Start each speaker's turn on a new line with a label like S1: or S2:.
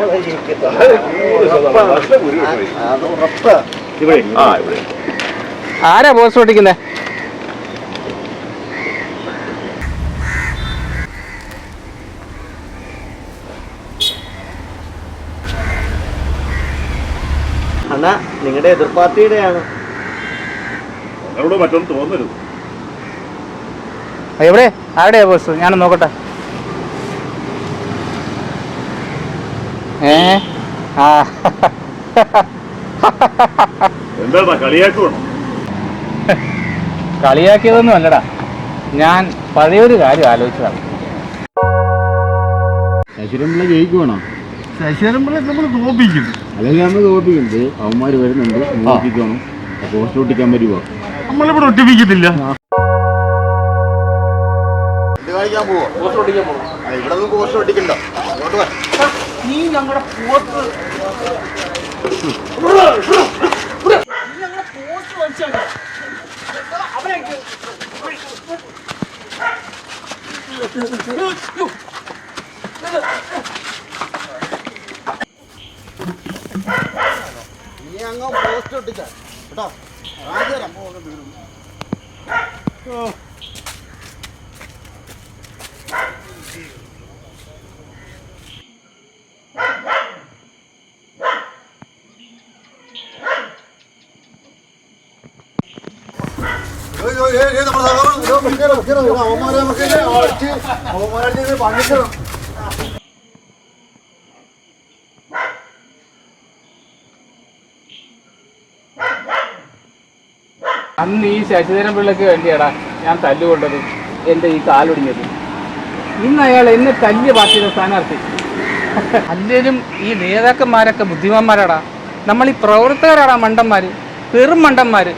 S1: അത് ഉറപ്പ്.
S2: ഇവിടെ ആ ഇവിടെ
S3: ആരാ ബോസ് ഓടിക്കുന്നേ
S1: അണ്ണാ നിങ്ങളുടെ എതിർ പാർട്ടിയുടെയാണ്
S2: എവിടെ മറ്റൊന്നും തോന്നരുത്.
S3: എവിടെ? ആരുടെയാ ബോസ് ഞാനൊന്ന് നോക്കട്ടെ. ഏ? ആ.
S2: എന്താടാ കളിയാക്കുവാണോ?
S3: കളിയാക്കിയതൊന്നും അല്ലടാ. ഞാൻ പഴയൊരു കാര്യം ആലോചിച്ചതാണ്
S4: ശശിരമ്പിള്ള ജയിക്കുവാണോ?
S1: ശശിരമ്പിളെ നമ്മൾ തോപ്പിക്കും.
S4: അല്ലെങ്കിൽ നമ്മൾ തോപ്പിക്കുന്നത് അവന്മാർ വരുന്നുണ്ട്. നോക്കിക്കണം. പോസ്റ്റ് ഒട്ടിക്കാൻ വരുമോ
S1: നമ്മളിവിടെ ഒട്ടിപ്പിക്കത്തില്ല.
S4: ഇവിടെ പോസ്റ്റ് ഒട്ടിക്കണ്ട.
S1: നീ ഞങ്ങളുടെ പോത്ത്
S4: നീ അങ്ങ് പോസ്റ്റ് ഒട്ടിക്കാൻ കേട്ടോ? തരാം
S3: അന്ന് ഈ ശശിധരൻ പിള്ളക്ക് വേണ്ടിയാടാ ഞാൻ തല്ലുകൊണ്ടത് എന്റെ ഈ കാലൊടിഞ്ഞത്. ഇന്ന് അയാൾ എന്നെ തല്ലിയ പാർട്ടിയുടെ സ്ഥാനാർത്ഥി. അല്ലേലും ഈ നേതാക്കന്മാരൊക്കെ ബുദ്ധിമാന്മാരാടാ. നമ്മൾ ഈ പ്രവർത്തകരാടാ മണ്ടന്മാര് വെറും മണ്ടന്മാര്.